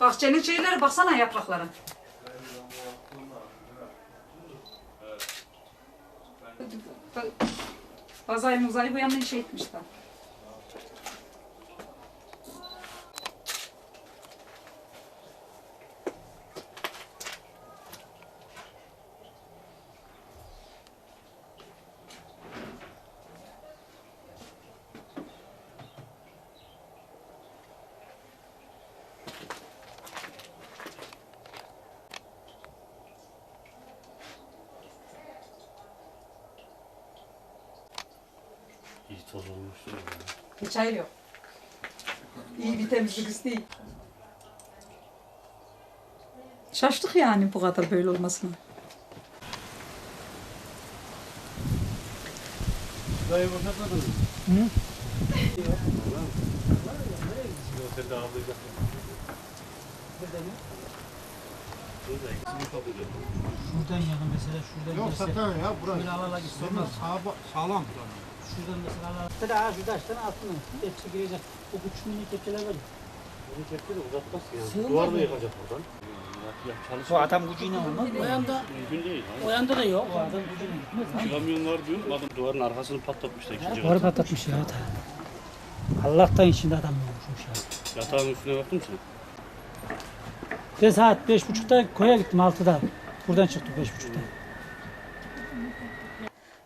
Bahçenin şeyleri baksana yaprakları. Bazayı muzayı bu yandan şey etmişler. Toz olmuştur. Hiç hayır yok. İyi bir temizlik isteği. Şaştık yani bu kadar böyle olmasına. Dayı boşaltmadın mı? Hı? Otelde avlayacak. Burada kapatıyor. Şuradan yana mesela şuradan Yok gelse satan ya burası. böyle ala ala gitse Sonra olmaz. sağ, sağlam. Şuradan mesela ala ala. Şurada ha şurada açtın altına. Tepsi girecek. O küçük minik tepsiler var ya. Bunu çekti de uzatmaz ki yani. Duvar da mı? yıkacak buradan. Ya. Bu adam gücüyle olmaz. O yanda, Mümkün değil. o yanda da yok. O adam gücüyle gitmez. Şu kamyonlar diyorum adam duvarın arkasını patlatmışlar ikinci Duvarı patlatmış ya. Allah'tan içinde adam yokmuş ya. Yatağın üstüne baktın mı sen? Ben saat beş buçukta koya gittim altıda. Buradan çıktık beş buçukta.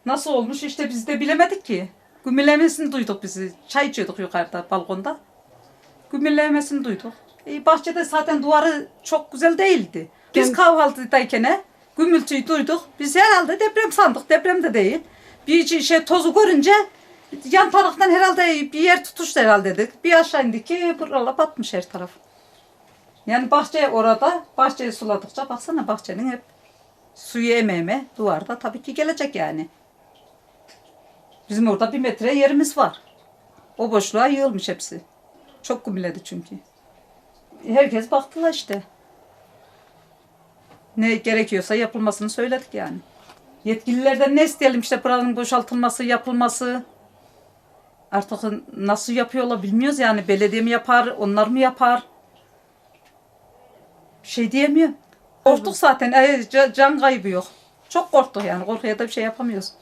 Nasıl olmuş işte biz de bilemedik ki. Gümülemesini duyduk bizi. Çay içiyorduk yukarıda balkonda. Gümülemesini duyduk. E, bahçede zaten duvarı çok güzel değildi. Biz kahvaltıdayken he, gümültüyü duyduk. Biz herhalde deprem sandık. Deprem de değil. Bir şey tozu görünce yan taraftan herhalde bir yer tutuştu herhalde dedik. Bir aşağı indik ki buralar batmış her taraf. Yani bahçe orada. Bahçeyi suladıkça baksana bahçenin hep suyu emeğime duvarda tabii ki gelecek yani. Bizim orada bir metre yerimiz var. O boşluğa yığılmış hepsi. Çok kumledi çünkü. Herkes baktılar işte. Ne gerekiyorsa yapılmasını söyledik yani. Yetkililerden ne isteyelim işte buranın boşaltılması, yapılması. Artık nasıl yapıyorlar bilmiyoruz yani. Belediye mi yapar, onlar mı yapar? Bir şey diyemiyorum. Korktuk zaten. Ca- Can kaybı yok. Çok korktuk yani. Korkuya da bir şey yapamıyoruz.